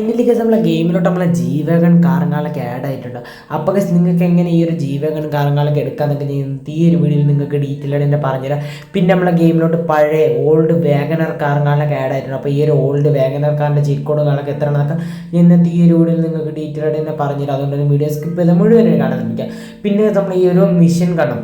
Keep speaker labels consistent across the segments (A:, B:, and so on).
A: Finally നമ്മളെ ഗെയിമിലോട്ട് നമ്മളെ ജീവകൻ കാരങ്ങളൊക്കെ add ആയിട്ടുണ്ട്. അപ്പോൾ നിങ്ങൾക്ക് എങ്ങനെ ഈ ഒരു ജീവകൻ കാറങ്ങാളൊക്കെ എടുക്കാന്നൊക്കെ ഞാൻ ഈ ഒരു വീഡിയോയിൽ നിങ്ങൾക്ക് ഡീറ്റെയിൽ ആയിട്ട് തന്നെ പറഞ്ഞുതരാം. പിന്നെ നമ്മളെ ഗെയിമിലോട്ട് പഴയ ഓൾഡ് വേഗനർ കാരങ്ങളൊക്കെ ആഡ് ആയിട്ടുണ്ട്. അപ്പോൾ ഈ ഒരു ഓൾഡ് വേഗനർ കാറിന്റെ ചീറ്റ് കോഡുകളൊക്കെ എത്ര എന്നൊക്കെ ഇന്നത്തെ ഈ ഒരു വീഡിയോയിൽ നിങ്ങൾക്ക് ഡീറ്റെയിൽ ആയിട്ട് തന്നെ പറഞ്ഞുതരാം. അതുകൊണ്ട് തന്നെ വീഡിയോ സ്കിപ്പ് ചെയ്ത് മുഴുവൻ കാണാൻ ശ്രമിക്കാം. പിന്നെ നമ്മൾ ഈ ഒരു മിഷൻ കണ്ടം?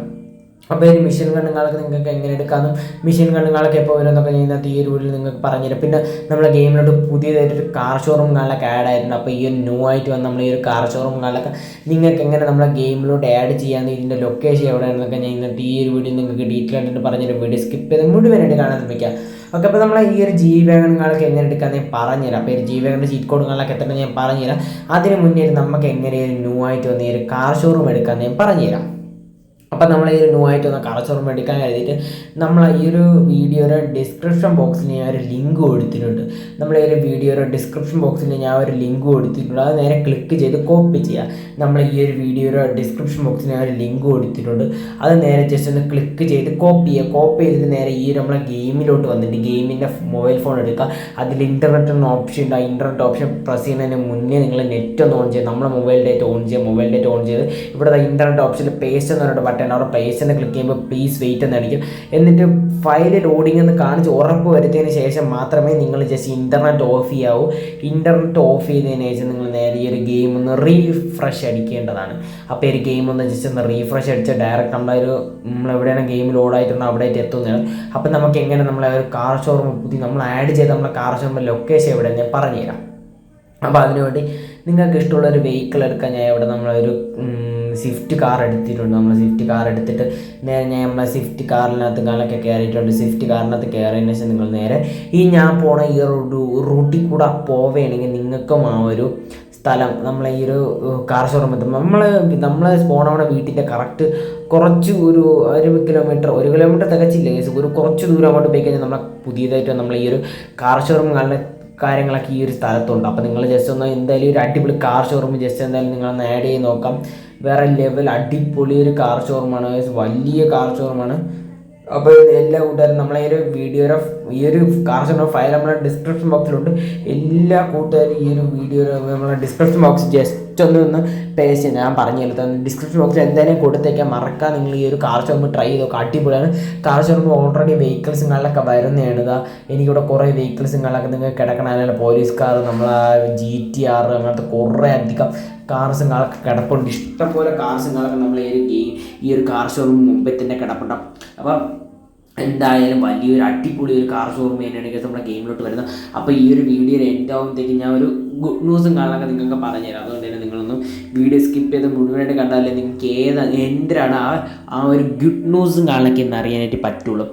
A: അപ്പോൾ ഈ മിഷൻ കണ്ണുങ്ങൾക്ക് നിങ്ങൾക്ക് എങ്ങനെ എടുക്കാമെന്നും മിഷൻ കണ്ണുങ്ങളൊക്കെ എപ്പോൾ വരുമെന്നൊക്കെ ഇന്നത്തെ ഈ ഒരു നിങ്ങൾക്ക് പറഞ്ഞുതരും പിന്നെ നമ്മുടെ ഗെയിമിലോട്ട് പുതിയതായിട്ടൊരു കാർ ഷോറൂം ഷോറൂമുകളിലൊക്കെ ആഡ് ആയിരുന്നു അപ്പോൾ ഈ ഒരു ന്യൂ ആയിട്ട് വന്ന നമ്മൾ ഈ ഒരു കാർ ഷോറൂം കാലൊക്കെ നിങ്ങൾക്ക് എങ്ങനെ നമ്മളെ ഗെയിമിലോട്ട് ആഡ് ചെയ്യാമെന്ന് ഇതിന്റെ ലൊക്കേഷൻ എവിടെയാണെന്നൊക്കെ ഞാൻ ഇന്നത്തെ ഈ ഒരു വീഡിയോ നിങ്ങൾക്ക് ഡീറ്റെയിൽ ആയിട്ട് പറഞ്ഞൊരു വീഡിയോ സ്കിപ്പ് ചെയ്ത് മുഴുവനായിട്ട് കാണാൻ ശ്രമിക്കാം ഓക്കെ അപ്പോൾ നമ്മളെ ഈ ഒരു ജി വാഗണുകളൊക്കെ എങ്ങനെ എടുക്കാമെന്ന് ഞാൻ പറഞ്ഞുതരാം. അപ്പോൾ ഈ ജി വാഗണിന്റെ ചീറ്റ് കോഡുകളൊക്കെ എത്ര ഞാൻ പറഞ്ഞുതരാം. അതിന് മുന്നേ നമുക്ക് എങ്ങനെ ഒരു ന്യൂ ആയിട്ട് വന്ന ഈ ഒരു കാർ ഷോറൂം എടുക്കാമെന്ന് ഞാൻ പറഞ്ഞുതരാം. അപ്പം നമ്മൾ ഈ ഒരു ന്യൂ ആയിട്ട് ഒന്ന് കളച്ചോറും എടുക്കാൻ കരുതിയിട്ട് നമ്മൾ ഈ ഒരു വീഡിയോയുടെ ഡിസ്ക്രിപ്ഷൻ ബോക്സിൽ ഞാൻ ഒരു ലിങ്ക് കൊടുത്തിട്ടുണ്ട്. നമ്മൾ ഈ ഒരു വീഡിയോയുടെ ഡിസ്ക്രിപ്ഷൻ ബോക്സിൽ ഞാൻ ഒരു ലിങ്ക് കൊടുത്തിട്ടുണ്ട്. അത് നേരെ ക്ലിക്ക് ചെയ്ത് കോപ്പി ചെയ്യുക നമ്മൾ ഈ ഒരു വീഡിയോയുടെ ഡിസ്ക്രിപ്ഷൻ ബോക്സിൽ ഞാൻ ഒരു ലിങ്ക് കൊടുത്തിട്ടുണ്ട്. അത് നേരെ ജസ്റ്റ് ഒന്ന് ക്ലിക്ക് ചെയ്ത് കോപ്പി ചെയ്യുക കോപ്പി ചെയ്തിട്ട് നേരെ ഈ നമ്മളെ ഗെയിമിലോട്ട് വന്നിട്ട് ഗെയിമിന്റെ മൊബൈൽ ഫോൺ എടുക്കുക. അതിൽ ഇന്റർനെറ്റ് എന്ന ഓപ്ഷൻ ഉണ്ട്. ആ ഇന്റർനെറ്റ് ഓപ്ഷൻ പ്രസ് ചെയ്യുന്നതിന് മുന്നേ നിങ്ങൾ നെറ്റ് ഒന്ന് ഓൺ ചെയ്യുക നമ്മളെ മൊബൈൽ ഡേറ്റ് ഓൺ ചെയ്യുക മൊബൈൽ ഡേറ്റ് ഓൺ ചെയ്ത്. ഇവിടെ ഇന്റർനെറ്റ് ഓപ്ഷനിൽ പേസ്റ്റ് എന്ന് പറഞ്ഞിട്ട് ബട്ടൺ അവിടെ എന്ന് ക്ലിക്ക് ചെയ്യുമ്പോൾ പ്ലീസ് വെയിറ്റ് എന്ന് അടിക്കും എന്നിട്ട് ഫയൽ ലോഡിംഗ് എന്ന് കാണിച്ച് ഉറപ്പ് വരുത്തിയതിന് ശേഷം മാത്രമേ നിങ്ങൾ ജസ്റ്റ് ഇന്റർനെറ്റ് ഓഫ് ചെയ്യാവൂ. ഇന്റർനെറ്റ് ഓഫ് ചെയ്തതിന് ശേഷം നിങ്ങൾ നേരെ ഈ ഒരു ഗെയിം ഒന്ന് റീഫ്രഷ് അടിക്കേണ്ടതാണ്. അപ്പോൾ ഈ ഒരു ഗെയിം ഒന്ന് ജസ്റ്റ് ഒന്ന് റീഫ്രഷ് അടിച്ച് ഡയറക്റ്റ് നമ്മളെ ഒരു നമ്മൾ എവിടെയാണ് ഗെയിം ലോഡായിട്ടുണ്ടോ ആയിട്ട് എത്തുന്നതാണ് അപ്പോൾ നമുക്ക് എങ്ങനെ നമ്മളെ ഒരു കാർ ഷോറൂം പുതിയ നമ്മൾ ആഡ് ചെയ്ത് നമ്മളെ കാർ ഷോറൂമിന്റെ ലൊക്കേഷൻ എവിടെ ഞാൻ പറഞ്ഞുതരാം. അപ്പോൾ അതിനുവേണ്ടി നിങ്ങൾക്ക് ഇഷ്ടമുള്ള ഒരു വെഹിക്കിൾ എടുക്കാൻ ഞാൻ ഇവിടെ നമ്മളൊരു സ്വിഫ്റ്റ് കാർ എടുത്തിട്ടുണ്ട് നമ്മൾ സ്വിഫ്റ്റ് കാർ എടുത്തിട്ട് നേരെ ഞാൻ നമ്മളെ സ്വിഫ്റ്റ് കാറിനകത്ത് കാലൊക്കെ കയറിയിട്ടുണ്ട് സ്വിഫ്റ്റ് കാറിനകത്ത് കയറിയതിന് ശേഷം നിങ്ങൾ നേരെ ഈ ഞാൻ പോണ ഈ ഒരു റൂട്ടിൽ കൂടെ പോവുകയാണെങ്കിൽ നിങ്ങൾക്കും ആ ഒരു സ്ഥലം നമ്മളെ ഈ ഒരു കാർ ഷോറൂം എത്തുമ്പോൾ നമ്മൾ നമ്മൾ പോണവിടെ വീട്ടിന്റെ കറക്റ്റ് കുറച്ച് ഒരു ഒരു കിലോമീറ്റർ ഒരു കിലോമീറ്റർ തികച്ചില്ല. ഒരു കുറച്ച് ദൂരം അങ്ങോട്ട് പോയി കഴിഞ്ഞാൽ നമ്മളെ പുതിയതായിട്ട് നമ്മൾ ഈ ഒരു കാർ ഷോറൂം കാണുന്ന കാര്യങ്ങളൊക്കെ ഈ ഒരു സ്ഥലത്തുണ്ട്. അപ്പോൾ നിങ്ങൾ ജസ്റ്റ് ഒന്ന് എന്തായാലും ഒരു അടിപൊളി കാർ ഷോറൂം ജസ്റ്റ് എന്തായാലും നിങ്ങളൊന്ന് ആഡ് ചെയ്ത് നോക്കാം. വേറെ ലെവൽ അടിപൊളി ഒരു കാർ ഷോറൂമാണ്. വലിയ കാർ ഷോറൂമാണ് അപ്പോൾ എല്ലാ കൂട്ടുകാരും നമ്മളെ ഒരു വീഡിയോയുടെ ഈ ഒരു കാർ ഫയൽ നമ്മുടെ ഡിസ്ക്രിപ്ഷൻ ബോക്സിലുണ്ട് എല്ലാ കൂട്ടുകാരും ഈ ഒരു വീഡിയോ നമ്മളെ ഡിസ്ക്രിപ്ഷൻ ബോക്സ് ജസ്റ്റ് ഒന്ന് ഒന്ന് പേസ്റ്റ് ഞാൻ പറഞ്ഞു തരുന്നത് ഡിസ്ക്രിപ്ഷൻ ബോക്സിൽ എന്തായാലും കൊടുത്തേക്കാൻ മറക്കാൻ നിങ്ങൾ ഈ ഒരു കാർ ഷോറൂം ട്രൈ ചെയ്തോ അടിപൊളിയാണ്. കാർ ഷോറൂം ഓൾറെഡി വെഹിക്കിൾസുകളിലൊക്കെ വരുന്നതാണ് എനിക്കിവിടെ കുറേ വെഹിക്കിൾസുകളൊക്കെ നിങ്ങൾക്ക് കിടക്കണ അല്ലെങ്കിൽ പോലീസ് കാർ നമ്മളെ ജി ടി ആർ അങ്ങനത്തെ കുറേ അധികം കാർസുകളൊക്കെ കിടപ്പുണ്ട്. ഇഷ്ടംപോലെ കാർസുകളൊക്കെ നമ്മൾ ഈ ഗെയിം ഈ ഒരു കാർ ഷോറൂം മുമ്പിൽ തന്നെ കിടപ്പുണ്ട്. അപ്പം എന്തായാലും വലിയൊരു അടിപൊളി ഒരു കാർ ഷോറൂം തന്നെയാണ് നമ്മുടെ ഗെയിമിലോട്ട് വരുന്നത്. അപ്പോൾ ഈ ഒരു വീഡിയോയിൽ എന്റെ ആകുമ്പോഴത്തേക്ക് ഞാൻ ഒരു ഗുഡ് ന്യൂസും കാണാനൊക്കെ നിങ്ങൾക്ക് പറഞ്ഞു പറഞ്ഞുതരാം. അതുകൊണ്ട് തന്നെ നിങ്ങളൊന്നും വീഡിയോ സ്കിപ്പ് ചെയ്ത് മുഴുവനായിട്ട് കണ്ടാലേ നിങ്ങൾക്ക് ഏത് എന്തിനാണ് ആ ആ ഒരു ഗുഡ് ന്യൂസും കാണാനൊക്കെ എന്ന് അറിയാനായിട്ട് പറ്റുള്ളൂ.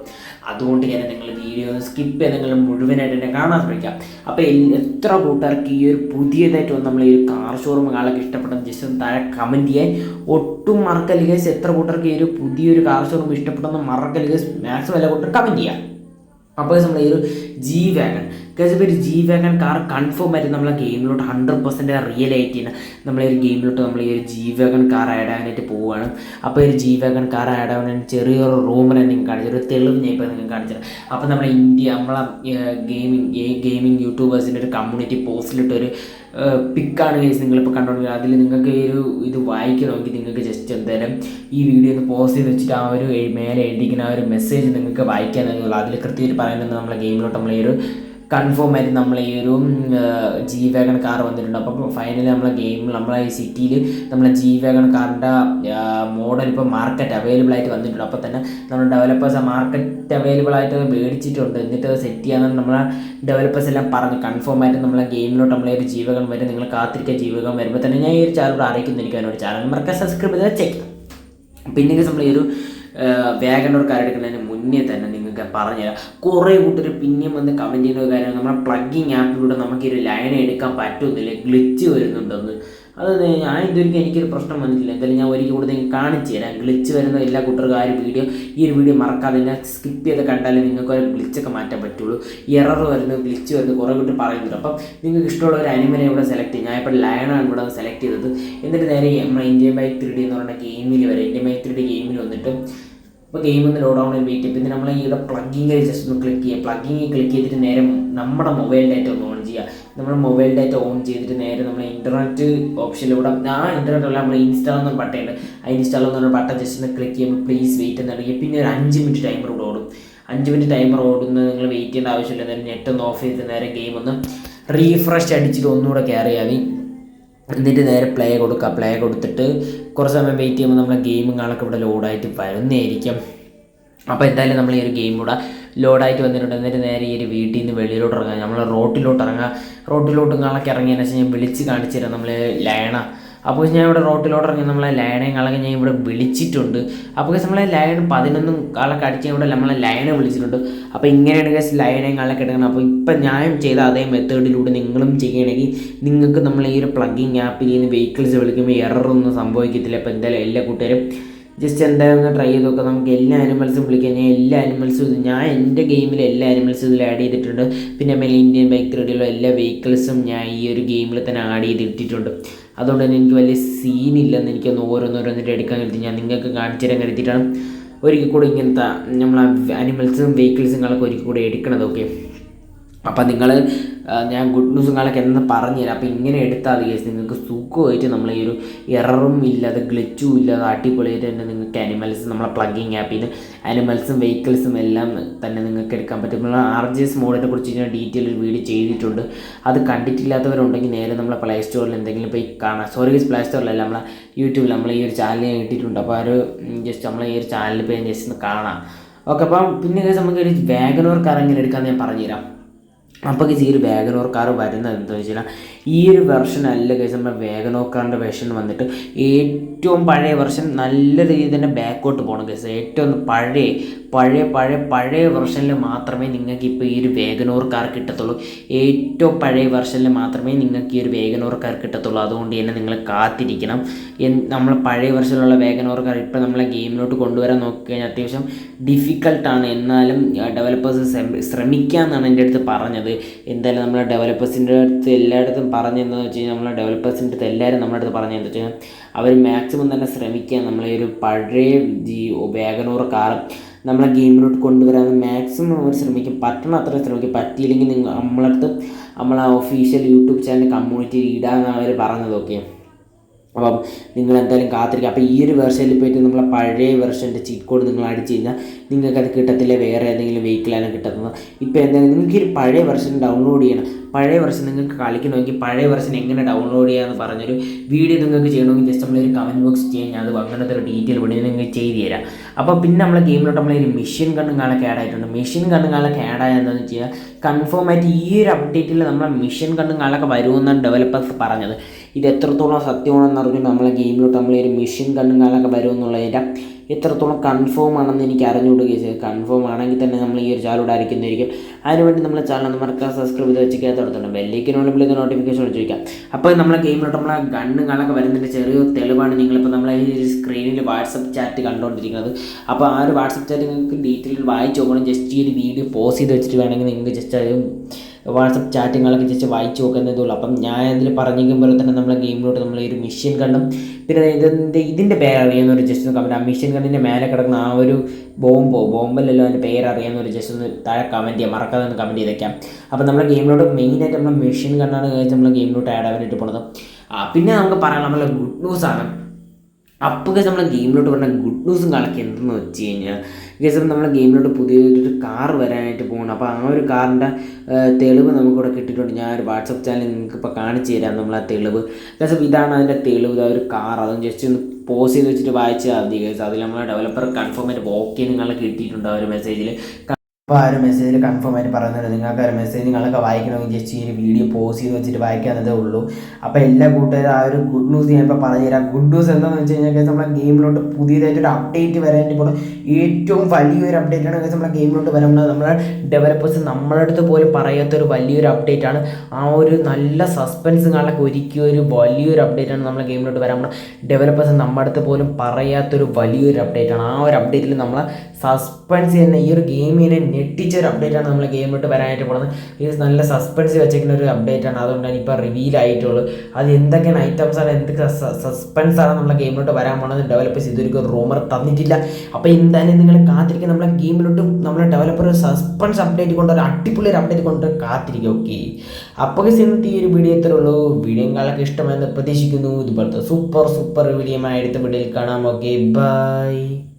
A: അതുകൊണ്ട് തന്നെ നിങ്ങൾ വീഡിയോ സ്കിപ്പ് ചെയ്ത് നിങ്ങൾ മുഴുവനായിട്ട് തന്നെ കാണാൻ ശ്രമിക്കാം. അപ്പോൾ എത്ര കൂട്ടുകാർക്ക് ഈ ഒരു പുതിയതായിട്ട് വന്ന് നമ്മൾ ഈ ഒരു കാർ ഷോറൂം കാണാനൊക്കെ ഇഷ്ടപ്പെട്ടെന്ന് ജസ്റ്റ് ഒന്ന് താഴെ കമന്റ് ചെയ്യാൻ. ഒട്ടും മറക്കല്ല എത്ര കൂട്ടർക്ക് ഈ ഒരു പുതിയൊരു കാർ ഷോറൂം ഇഷ്ടപ്പെട്ടെന്ന് മറക്കല്ല മാക്സിമം എല്ലാ കൂട്ടർ കമന്റ് ചെയ്യാം. അപ്പോൾ നമ്മൾ ഈ ഒരു ജി വാഗൺ ഗൈസ് ഒരു ജി വാഗൺ കാർ കൺഫേം ആയിട്ട് നമ്മളെ ഗെയിമിലോട്ട് ഹൺഡ്രഡ് പെർസെന്റ് റിയൽ ആയിട്ട് തന്നെ നമ്മളെ ഒരു ഗെയിമിലോട്ട് നമ്മൾ ഈ ഒരു ജി വാഗൺ കാർ ആഡ് ആകാനായിട്ട് പോവുകയാണ് അപ്പോൾ ഒരു ജി വാഗൺ കാർ ആഡ് ആവാൻ ചെറിയൊരു റൂമിനെ നിങ്ങൾക്ക് കാണിച്ചു ഒരു തെളിവ് ഞാൻ ഇപ്പോൾ നിങ്ങൾക്ക് കാണിച്ചത് അപ്പോൾ നമ്മളെ ഇന്ത്യ നമ്മളെ ഗെയിമിംഗ് ഗെയിമിംഗ് യൂട്യൂബേഴ്സിന്റെ ഒരു കമ്മ്യൂണിറ്റി പോസ്റ്റിലിട്ടൊരു പിക്കാണ് കേസ് നിങ്ങളിപ്പോൾ കണ്ടുകൊണ്ടിരിക്കുന്നത് അതിൽ നിങ്ങൾക്ക് ഈ ഒരു ഇത് വായിക്കണമെങ്കിൽ നിങ്ങൾക്ക് ജസ്റ്റ് എന്തായാലും ഈ വീഡിയോ ഒന്ന് പോസ് ചെയ്ത് വെച്ചിട്ട് ആ ഒരു മേലെ എഴുതിക്കുന്ന ആ ഒരു മെസ്സേജ് നിങ്ങൾക്ക് വായിക്കാൻ അതിൽ കൃത്യമായിട്ട് പറയുന്നത് നമ്മളെ ഗെയിമിലോട്ട് നമ്മൾ ഒരു കൺഫേം ആയിട്ട് നമ്മൾ ഈ ഒരു ജി വാഗൺ കാർ വന്നിട്ടുണ്ട്. അപ്പം ഫൈനലി നമ്മളെ ഗെയിമിൽ നമ്മളെ ഈ സിറ്റിയിൽ നമ്മളെ ജി വാഗൺ കാറിന്റെ മോഡൽ ഇപ്പോൾ മാർക്കറ്റ് അവൈലബിൾ ആയിട്ട് വന്നിട്ടുണ്ട്. അപ്പോൾ തന്നെ നമ്മൾ ഡെവലപ്പേഴ്സ് ആ മാർക്കറ്റ് അവൈലബിൾ ആയിട്ട് മേടിച്ചിട്ടുണ്ട്. എന്നിട്ട് സെറ്റ് ചെയ്യാമെന്ന് നമ്മളെ ഡെവലപ്പേഴ്സ് എല്ലാം പറഞ്ഞു. കൺഫേം ആയിട്ട് നമ്മളെ ഗെയിമിലോട്ട് നമ്മളെ ഒരു ജീവകം വരും നിങ്ങൾ കാത്തിരിക്കുക ജീവകം വരുമ്പോൾ തന്നെ ഞാൻ ഈ ഒരു ചാനൽ എനിക്ക് എന്നോട് ചാനൽ മറക്കാൻ സബ്സ്ക്രൈബ് ചെയ്താൽ ചെക്ക് പിന്നെ നമ്മൾ ഈ ഒരു വേഗനോട് കാര്യം എടുക്കുന്നതിന് മുന്നേ തന്നെ നിങ്ങൾക്ക് പറഞ്ഞുതരാം കുറേ കൂട്ടർ പിന്നെയും വന്ന് കമന്റ് ചെയ്യുന്ന ഒരു കാര്യം നമ്മുടെ പ്ലഗിങ് ആപ്പിലൂടെ നമുക്ക് ഒരു ലൈൻ എടുക്കാൻ പറ്റുന്നില്ല. ഗ്ലിച്ച് വരുന്നുണ്ടെന്ന്. അത് ഞാൻ ഇതുവരെ എനിക്കൊരു പ്രശ്നം വന്നിട്ടില്ല. എന്തായാലും ഞാൻ ഒരിക്കൽ കൂടെ നിങ്ങൾക്ക് കാണിച്ചു തരാം. ഗ്ലിച്ച് വരുന്ന എല്ലാ കൂട്ടർക്കും ആ ഒരു വീഡിയോ ഈ ഒരു വീഡിയോ മറക്കാതെ തന്നെ സ്കിപ്പ് ചെയ്ത് കണ്ടാലേ നിങ്ങൾക്ക് ഒരു ഗ്ലിച്ചൊക്കെ മാറ്റാൻ പറ്റുള്ളൂ. എറർ വരുന്നു ഗ്ലിച്ച് വരുന്നു കുറേ കൂട്ടർ പറയുന്നുണ്ട്. അപ്പം നിങ്ങൾക്ക് ഇഷ്ടമുള്ള ഒരു അനിമനെ ഇവിടെ സെലക്ട് ചെയ്യും. ഞാൻ ഇപ്പോൾ ലയണാണ് ഇവിടെ സെലക്ട് ചെയ്തത്. എന്നിട്ട് നേരെ നമ്മുടെ ഇന്ത്യൻ ബൈക്ക് ത്രീ ഡി എന്ന് പറയുന്ന ഗെയിമിൽ വരെ ഇന്ത്യൻ ബൈക്ക് ത്രീ ഡി ഗെയിമിൽ വന്നിട്ട് അപ്പോൾ ഗെയിം ഒന്ന് ലോഡ് ആവണമെങ്കിൽ വെയിറ്റ് പിന്നെ നമ്മൾ ഈ പ്ലഗിങ്ങിൽ ജസ്റ്റ് ഒന്ന് ക്ലിക്ക് ചെയ്യുക പ്ലഗിങ്ങിൽ ക്ലിക്ക് ചെയ്തിട്ട് നേരെ നമ്മുടെ മൊബൈൽ ഡാറ്റ ഒന്ന് ഓൺ ചെയ്യുക നമ്മൾ മൊബൈൽ ഡാറ്റ ഓൺ ചെയ്തിട്ട് നേരെ നമ്മൾ ഇന്റർനെറ്റ് ഓപ്ഷനിലൂടെ ആ ഇന്റർനെറ്റ് അല്ല നമ്മൾ ഇൻസ്റ്റാൾ എന്നൊരു ബട്ടയുണ്ട് ആ ഇൻസ്റ്റാൾ എന്നൊരു ബട്ടൺ ജസ്റ്റ് ഒന്ന് ക്ലിക്ക് ചെയ്യുമ്പോൾ പ്ലീസ് വെയിറ്റ് എന്ന് തുടങ്ങി പിന്നെ ഒരു അഞ്ച് മിനിറ്റ് ടൈമർ കൂടെ ഓടും. അഞ്ച് മിനിറ്റ് ടൈമർ ഓടുന്നത് നിങ്ങൾ വെയിറ്റ് ചെയ്യേണ്ട ആവശ്യമില്ല. നേരെ നെറ്റ് ഒന്ന് ഓഫ് ചെയ്ത് നേരെ ഗെയിം ഒന്ന് റീഫ്രഷ് അടിച്ചിട്ട് ഒന്നുകൂടെ കയറിയാൽ മതി. എന്നിട്ട് നേരെ പ്ലേ കൊടുക്കുക. പ്ലേ കൊടുത്തിട്ട് കുറച്ച് സമയം വെയിറ്റ് ചെയ്യുമ്പോൾ നമ്മുടെ ഗെയിമും കാണൊക്കെ ഇവിടെ ലോഡായിട്ട് വരുന്നതായിരിക്കും. അപ്പോൾ എന്തായാലും നമ്മൾ ഈ ഒരു ഗെയിം കൂടെ ലോഡായിട്ട് വന്നിട്ടുണ്ട്. എന്നിട്ട് നേരെ ഈ ഒരു വീട്ടിൽ നിന്ന് വെളിയിലോട്ട് ഇറങ്ങുക നമ്മൾ റോട്ടിലോട്ട് ഇറങ്ങുക റോട്ടിലോട്ട് കാണൊക്കെ ഇറങ്ങിയതിനു വെച്ച് ഞാൻ വിളിച്ച് കാണിച്ചു തരാം നമ്മൾ ലയണ. അപ്പോൾ ഞാൻ ഇവിടെ റോട്ടിലോട്ട് ഇറങ്ങി നമ്മളെ ലയണയും കളൊക്കെ ഞാൻ ഇവിടെ വിളിച്ചിട്ടുണ്ട്. അപ്പോൾ നമ്മളെ ലയൺ പതിനൊന്നും കാളൊക്കെ അടിച്ച് ഇവിടെ നമ്മളെ ലയനെ വിളിച്ചിട്ടുണ്ട്. അപ്പോൾ ഇങ്ങനെയാണ് ഗസ് ലയണയും കാളൊക്കെ എടുക്കണം അപ്പോൾ ഇപ്പം ഞാൻ ചെയ്ത അതേ മെത്തേഡിലൂടെ നിങ്ങളും ചെയ്യണമെങ്കിൽ നിങ്ങൾക്ക് നമ്മൾ ഈ ഒരു പ്ലഗിങ് ആപ്പിൽ നിന്ന് വെഹിക്കിൾസ് വിളിക്കുമ്പോൾ എററൊന്നും സംഭവിക്കത്തില്ല. അപ്പോൾ എന്തായാലും എല്ലാ കൂട്ടുകാരും ജസ്റ്റ് എന്തായാലും ഒന്ന് ട്രൈ ചെയ്ത് നോക്കാം. നമുക്ക് എല്ലാ ആനിമൽസും വിളിക്കാൻ ഞാൻ എല്ലാ ആനിമൽസും ഞാൻ എന്റെ ഗെയിമിൽ എല്ലാ ആനിമൽസും ഇതിൽ ആഡ് ചെയ്തിട്ടുണ്ട്. പിന്നെ മേലെ ഇന്ത്യൻ ബൈക്ക് റേഡിയുള്ള എല്ലാ വെഹിക്കിൾസും ഞാൻ ഈ ഒരു ഗെയിമിൽ തന്നെ ആഡ് ചെയ്തിട്ടിട്ടുണ്ട് അതുകൊണ്ട് തന്നെ എനിക്ക് വലിയ സീനില്ലെന്ന് എനിക്കൊന്ന് ഓരോന്നോരോന്നിട്ട് എടുക്കാൻ കരുതി. ഞാൻ നിങ്ങൾക്ക് കാണിച്ചു തരാൻ കരുതിയിട്ടാണ് ഒരിക്കൽ കൂടി ഇങ്ങനത്തെ നമ്മൾ ആനിമൽസും വെഹിക്കിൾസും കളൊക്കെ ഒരിക്കൽ കൂടി എടുക്കണത് ഓക്കെ അപ്പം നിങ്ങൾ ഞാൻ ഗുഡ് ന്യൂസും കാലൊക്കെ എന്ന് പറഞ്ഞുതരാം അപ്പോൾ ഇങ്ങനെ എടുത്താൽ മതി കേസ് നിങ്ങൾക്ക് സുഖമായിട്ട് നമ്മൾ ഈ ഒരു എററും ഇല്ലാതെ ഗ്ലിച്ചും ഇല്ലാതെ അടിപൊളിയായിട്ട് തന്നെ നിങ്ങൾക്ക് അനിമൽസ് നമ്മളെ പ്ലഗിങ് ആപ്പിൽ നിന്ന് ആനിമൽസും വെഹിക്കിൾസും എല്ലാം തന്നെ നിങ്ങൾക്ക് എടുക്കാൻ പറ്റും. നമ്മൾ ആർ ജി എസ് മോഡിനെ കുറിച്ച് ഞാൻ ഡീറ്റെയിൽ ഒരു വീഡിയോ ചെയ്തിട്ടുണ്ട്. അത് കണ്ടിട്ടില്ലാത്തവരുണ്ടെങ്കിൽ നേരെ നമ്മളെ പ്ലേ സ്റ്റോറിൽ എന്തെങ്കിലും പോയി കാണാം. സോറി പ്ലേ സ്റ്റോറിലല്ല നമ്മളെ യൂട്യൂബിൽ നമ്മൾ ഈ ഒരു ചാനൽ ഞാൻ ഇട്ടിട്ടുണ്ട്. അപ്പോൾ ആ ഒരു ജസ്റ്റ് നമ്മൾ ഈ ഒരു ചാനലിൽ പോയി ജസ്റ്റ് ഒന്ന് കാണാം. ഓക്കെ അപ്പം പിന്നെ നമുക്ക് ഒരു വാഗനോർ കാർ എങ്ങനെ എടുക്കാമെന്ന് ഞാൻ പറഞ്ഞുതരാം. അപ്പോൾ ഈ ഒരു വേഗനോർ കാർ വരുന്നത് എന്താ വെച്ചാൽ ഈ ഒരു വെർഷൻ അല്ല കേസ് നമ്മുടെ വേഗനോർ കാറിന്റെ വെർഷൻ വന്നിട്ട് ഏറ്റവും പഴയ വെർഷൻ നല്ല രീതിയിൽ തന്നെ ബാക്കോട്ട് പോകണം കേസ് ഏറ്റവും പഴയ പഴയ പഴയ പഴയ വെർഷനിൽ മാത്രമേ നിങ്ങൾക്ക് ഇപ്പോൾ ഈ ഒരു വേഗനോർ കാർ കിട്ടത്തുള്ളൂ. ഏറ്റവും പഴയ വെർഷനിൽ മാത്രമേ നിങ്ങൾക്ക് ഈ ഒരു വേഗനോർ കാർ കിട്ടത്തുള്ളൂ. അതുകൊണ്ട് തന്നെ നിങ്ങൾ കാത്തിരിക്കണം. നമ്മൾ പഴയ വെർഷനിലുള്ള വേഗനോർ കാർ ഇപ്പോൾ നമ്മളെ ഗെയിമിലോട്ട് കൊണ്ടുവരാൻ നോക്കിക്കഴിഞ്ഞാൽ അത്യാവശ്യം ഡിഫിക്കൽട്ടാണ് എന്നാലും ഡെവലപ്പേഴ്സ് ശ്രമിക്കാമെന്നാണ് എന്റെ അടുത്ത് പറഞ്ഞത്. എന്തായാലും നമ്മളെ ഡെവലപ്പേഴ്സിന്റെ അടുത്ത് എല്ലായിടത്തും പറഞ്ഞതെന്ന് വെച്ച് കഴിഞ്ഞാൽ നമ്മളെ ഡെവലപ്പേഴ്സിന്റെ അടുത്ത് എല്ലാവരും നമ്മുടെ അടുത്ത് പറഞ്ഞു വെച്ച് വെച്ചാൽ അവർ മാക്സിമം തന്നെ ശ്രമിക്കുക. നമ്മളെ ഒരു പഴയ ജി വേഗനൂർ കാർ നമ്മളെ ഗെയിമിലോട്ട് കൊണ്ടുവരാൻ മാക്സിമം അവർ ശ്രമിക്കും. പറ്റണം അത്ര ശ്രമിക്കും. പറ്റിയില്ലെങ്കിൽ നിങ്ങൾ നമ്മളടുത്ത് നമ്മളെ ഒഫീഷ്യൽ യൂട്യൂബ് ചാനൽ കമ്മ്യൂണിറ്റി ഇടാമെന്നാണ് അവർ പറഞ്ഞതൊക്കെ. അപ്പം നിങ്ങൾ എന്തായാലും കാത്തിരിക്കുക. അപ്പോൾ ഈ ഒരു വെർഷനിൽ പോയിട്ട് നമ്മളെ പഴയ വെർഷന്റെ ചീറ്റ് കോഡ് നിങ്ങൾ അടിച്ച് കഴിഞ്ഞാൽ നിങ്ങൾക്കത് കിട്ടത്തില്ല. വേറെ ഏതെങ്കിലും വെഹിക്കിളാണ് കിട്ടുന്നത് ഇപ്പോൾ എന്തായാലും നിങ്ങൾക്ക് ഒരു പഴയ വെർഷൻ ഡൗൺലോഡ് ചെയ്യണം. പഴയ വെർഷൻ നിങ്ങൾക്ക് കളിക്കണമെങ്കിൽ പഴയ വെർഷൻ എങ്ങനെ ഡൗൺലോഡ് ചെയ്യാമെന്ന് പറഞ്ഞൊരു വീഡിയോ നിങ്ങൾക്ക് ചെയ്യണമെങ്കിൽ ജസ്റ്റ് നമ്മളൊരു കമന്റ് ബോക്സ് ചെയ്യാൻ അത് അങ്ങനത്തെ ഒരു ഡീറ്റെയിൽ വീഡിയോ നിങ്ങൾക്ക് ചെയ്ത് തരാം. അപ്പോൾ പിന്നെ നമ്മളെ ഗെയിമിലോട്ട് നമ്മളൊരു മെഷീൻ കണ്ണും കാണൊക്കെ ആഡ് ആയിട്ടുണ്ട്. മെഷീൻ കണ്ണും കാണൊക്കെ ആഡ് ആയത് എന്താണെന്ന് വെച്ച് കഴിഞ്ഞാൽ കൺഫേം ആയിട്ട് ഈ ഒരു അപ്ഡേറ്റിൽ നമ്മളെ മെഷീൻ കണ്ണും കാണൊക്കെ വരുമെന്നാണ് ഡെവലപ്പേഴ്സ് പറഞ്ഞത്. ഇത് എത്രത്തോളം സത്യമാണെന്ന് അറിഞ്ഞിട്ട് നമ്മളെ ഗെയിമിലോട്ട് നമ്മളൊരു മെഷീൻ കണ്ണും കാണൊക്കെ വരുമെന്നുള്ളതിന്റെ എത്രത്തോളം കൺഫേം ആണെന്ന് എനിക്ക് അറിഞ്ഞുകൊടുക്കുകയും കേസ് കൺഫേം ആണെങ്കിൽ തന്നെ നമ്മൾ ഈ ഒരു ചാനൽ ആയിരിക്കുന്നതായിരിക്കും അതിനുവേണ്ടി നമ്മളെ ചാനൽ ഒന്ന് മറക്കാൻ സബ്സ്ക്രൈബ് ചെയ്ത് വെച്ചിട്ട് തുടർത്തുണ്ട് ബെല്ലിക്കിനോട് വിളിക്കുന്ന നോട്ടിഫിക്കേഷൻ ചോദിക്കാം അപ്പോൾ നമ്മളെ ഗെയിമിലോട്ട് നമ്മളെ ഗണ്ണും കാണൊക്കെ വരുന്നതിന്റെ ചെറിയ തെളിവാണ് നിങ്ങളിപ്പോൾ നമ്മളെ ഈ ഒരു സ്ക്രീനിൽ വാട്സപ്പ് ചാറ്റ് കണ്ടുകൊണ്ടിരിക്കുന്നത്. അപ്പോൾ ആ ഒരു വാട്സപ്പ് ചാറ്റ് നിങ്ങൾക്ക് ഡീറ്റെയിൽ വായിച്ച് നോക്കണം. ജസ്റ്റ് ഈ ഒരു വീഡിയോ പോസ് ചെയ്ത് വെച്ചിട്ട് വേണമെങ്കിൽ നിങ്ങൾക്ക് ജസ്റ്റ് അത് വാട്സപ്പ് ചാറ്റുകളൊക്കെ ജസ്റ്റ് വായിച്ചു നോക്കുന്നതേ ഉള്ളൂ. അപ്പം ഞാൻ ഇതിൽ പറഞ്ഞിരിക്കുമ്പോൾ തന്നെ നമ്മളെ ഗെയിമിലോട്ട് നമ്മൾ ഒരു മിഷ്യൻ കണ്ടും പിന്നെ ഇതിന്റെ ഇതിന്റെ പേരറിയാമെന്ന് ഒരു ജസ്റ്റ് കമന്റ് ആ മിഷ്യൻ കണ്ടിന്റെ മേലെ കിടക്കുന്ന ആ ഒരു ബോംബോ ബോംബല്ലല്ലോ അതിന്റെ പേരറിയാമെന്ന് ഒരു ജസ്റ്റ് ഒന്ന് താഴെ കമന്റ് ചെയ്യാം. മറക്കാതെ ഒന്ന് കമന്റ് ചെയ്തേക്കാം അപ്പോൾ നമ്മുടെ ഗെയിമിലോട്ട് മെയിനായിട്ട് നമ്മൾ മിഷ്യൻ കണ്ണാണ് കഴിച്ച് നമ്മൾ ഗെയിമിലോട്ട് ആഡ് ആവാനായിട്ട് പോണത് പിന്നെ നമുക്ക് പറയാം നമ്മളെ ഗുഡ് ന്യൂസാണ് അപ്പോൾ നമ്മൾ ഗെയിമിലോട്ട് പറഞ്ഞ ഗുഡ് ന്യൂസും കളക്കി എന്തെന്ന് വെച്ച് കഴിഞ്ഞാൽ ഗസം നമ്മൾ ഗെയിമിലോട്ട് പുതിയൊരു കാർ വരാനായിട്ട് പോകണം അപ്പോൾ ആ ഒരു കാറിന്റെ തെളിവ് നമുക്കിവിടെ കിട്ടിയിട്ടുണ്ട്. ഞാൻ ഒരു വാട്സപ്പ് ചാനൽ നിങ്ങൾക്ക് ഇപ്പോൾ കാണിച്ചു തരാം നമ്മൾ ആ തെളിവ് ഗസം ഇതാണ് അതിന്റെ തെളിവ് ഇതാ ഒരു കാർ അതും ജസ്റ്റ് ഒന്ന് പോസ് ചെയ്ത് വെച്ചിട്ട് വായിച്ചാൽ മതി ഗസ് അതിൽ നമ്മളെ ഡെവലപ്പർ കൺഫേം ആയിട്ട് ഓക്കെ നിങ്ങളെ കിട്ടിയിട്ടുണ്ട് ആ ഒരു മെസ്സേജിൽ അപ്പോൾ ആ ഒരു മെസ്സേജിൽ കൺഫേം ആയിട്ട് പറയുന്നത് നിങ്ങൾക്ക് ആ ഒരു മെസ്സേജ് നിങ്ങളൊക്കെ വായിക്കണമെങ്കിൽ ജസ്റ്റ് ഈ ഒരു വീഡിയോ പോസ് ചെയ്ത് വെച്ചിട്ട് വായിക്കാവുന്നതേ ഉള്ളൂ. അപ്പോൾ എല്ലാ കൂട്ടുകാരും ആ ഒരു ഗുഡ് ന്യൂസ് ഞാൻ ഇപ്പോൾ പറഞ്ഞു പറഞ്ഞുതരാം ഗുഡ് ന്യൂസ് എന്താണെന്ന് വെച്ച് കഴിഞ്ഞാൽ നമ്മളെ ഗെയിമിലോട്ട് പുതിയതായിട്ട് ഒരു അപ്ഡേറ്റ് വരാനായിട്ട് പോകണം ഏറ്റവും വലിയൊരു അപ്ഡേറ്റ് ആണ് നമ്മളെ ഗെയിമിലോട്ട് വരുമ്പോൾ നമ്മളെ ഡെവലപ്പേഴ്സ് നമ്മളെ അടുത്ത് പോലും പറയാത്തൊരു വലിയൊരു അപ്ഡേറ്റ് ആണ്. ആ ഒരു നല്ല സസ്പെൻസ് കാണാനൊക്കെ ഒരുക്കിയ ഒരു വലിയൊരു അപ്ഡേറ്റ് ആണ് നമ്മളെ ഗെയിമിലോട്ട് വരാൻ ഡെവലപ്പേഴ്സ് നമ്മുടെ അടുത്ത് പോലും പറയാത്തൊരു വലിയൊരു അപ്ഡേറ്റ് ആണ്. ആ ഒരു അപ്ഡേറ്റിൽ നമ്മളെ സസ്പെൻസ് ചെയ്യുന്ന ഈ ഒരു ഗെയിമിനെ ഞെട്ടിച്ച ഒരു അപ്ഡേറ്റ് ആണ് നമ്മളെ ഗെയിമിലോട്ട് വരാനായിട്ട് പോകുന്നത് ഇത് നല്ല സസ്പെൻസ് വെച്ചേക്കുന്ന ഒരു അപ്ഡേറ്റ് ആണ്. അതുകൊണ്ടാണ് ഇപ്പോൾ റിവീൽ ആയിട്ടുള്ളൂ. അത് എന്തൊക്കെയാണ് ഐറ്റംസ് ആണ് എന്തൊക്കെ സസ്പെൻസ് ആണ് നമ്മളെ ഗെയിമിലോട്ട് വരാൻ പോകുന്നത് ഡെവലപ്പേഴ്സ് ഇതൊരു റൂമർ തന്നിട്ടില്ല. അപ്പോൾ എന്തായാലും നിങ്ങൾ കാത്തിരിക്കുക നമ്മളെ ഗെയിമിലോട്ട് നമ്മളെ ഡെവലപ്പർ സസ്പെൻസ് അപ്ഡേറ്റ് കൊണ്ട് ഒരു അടിപൊളി ഒരു അപ്ഡേറ്റ് കൊണ്ട് കാത്തിരിക്കുക ഓക്കെ അപ്പോൾ ഇന്നത്തെ ഈ ഒരു വീഡിയോ ഇത്രയുള്ളൂ വീഡിയോ കാലൊക്കെ ഇഷ്ടമെന്ന് പ്രതീക്ഷിക്കുന്നു. ഇതുപോലത്തെ സൂപ്പർ സൂപ്പർ വീഡിയോ എടുത്ത വീഡിയോയിൽ കാണാം ഓക്കെ ബൈ